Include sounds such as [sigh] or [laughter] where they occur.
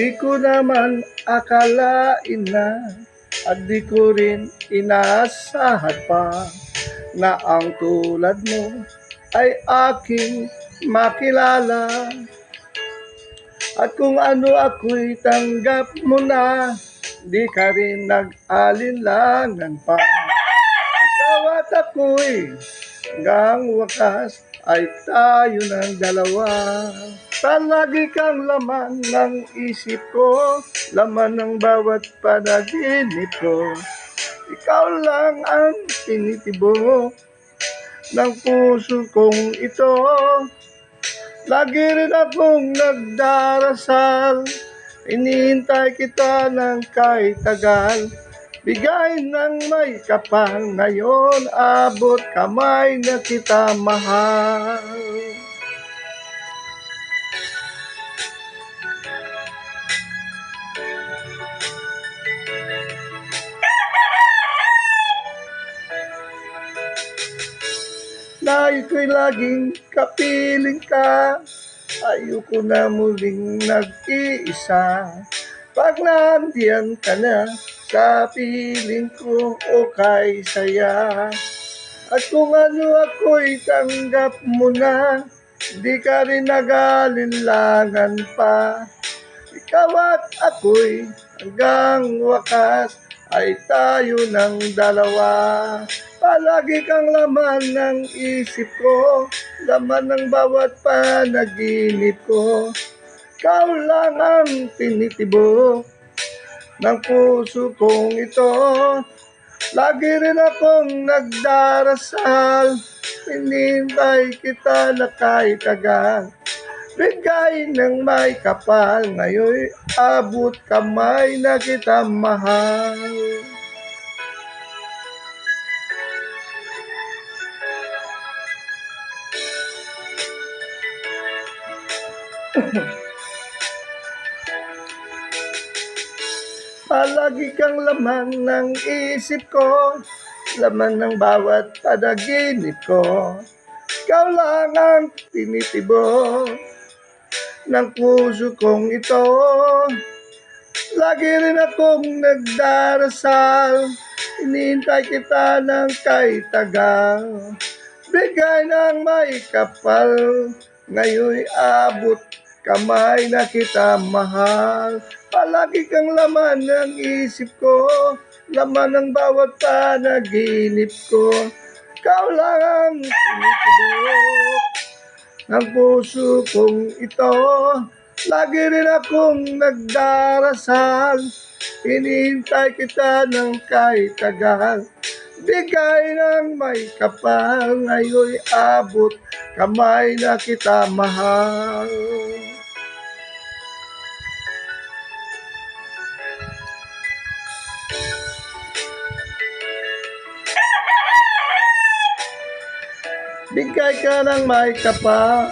Di ko naman akalain na at di ko rin inaasahan pa na ang tulad mo ay aking makilala. At kung ano ako'y tanggap mo na, di ka rin nag-alinlangan pa. Ikaw at ako'y hanggang wakas ay tayo ng dalawa. Palagi kang laman ng isip ko, laman ng bawat panaginip ko. Ikaw lang ang tinitibok ng puso kong ito. Lagi rin akong nagdarasal, inihintay kita ng kahit tagal. Bigay ng may kapal, ngayon abot kamay na kita mahal. Dahil ko'y laging kapiling ka Ayoko na muling nag-iisa Pag nandiyan ka na Sa piling ko o kay saya. At kung ano ako'y tanggap mo na Di ka rin nag-alinlangan pa. Ikaw at ako'y hanggang wakas Ay tayo ng dalawa. Palagi kang laman ng isip ko Laman ng bawat panaginip ko Ikaw lang ang tinitibok ng puso kong ito. Lagi rin akong nagdarasal Hinintay kita na kahit tagal? Bigay ng may kapal Ngayon abot kamay na kita mahal [laughs] Palagi kang laman ng isip ko Laman ng bawat panaginip ko. Ikaw lang ang tinitibok ng puso kong ito. Lagi rin akong nagdarasal Inihintay kita ng kahit tagal. Bigay ng may kapal Ngayon'y abot kamay na kita mahal. Palagi kang laman ng isip ko. Laman ng bawat panaginip ko. Ikaw lang ang tinitibok ng puso kong ito. Lagi rin akong nagdarasal. Hinihintay kita ng kahit tagal. Bigay ng may kapal Ngayon'y abot. Kamay na kita mahal Bigay ka ng may kapal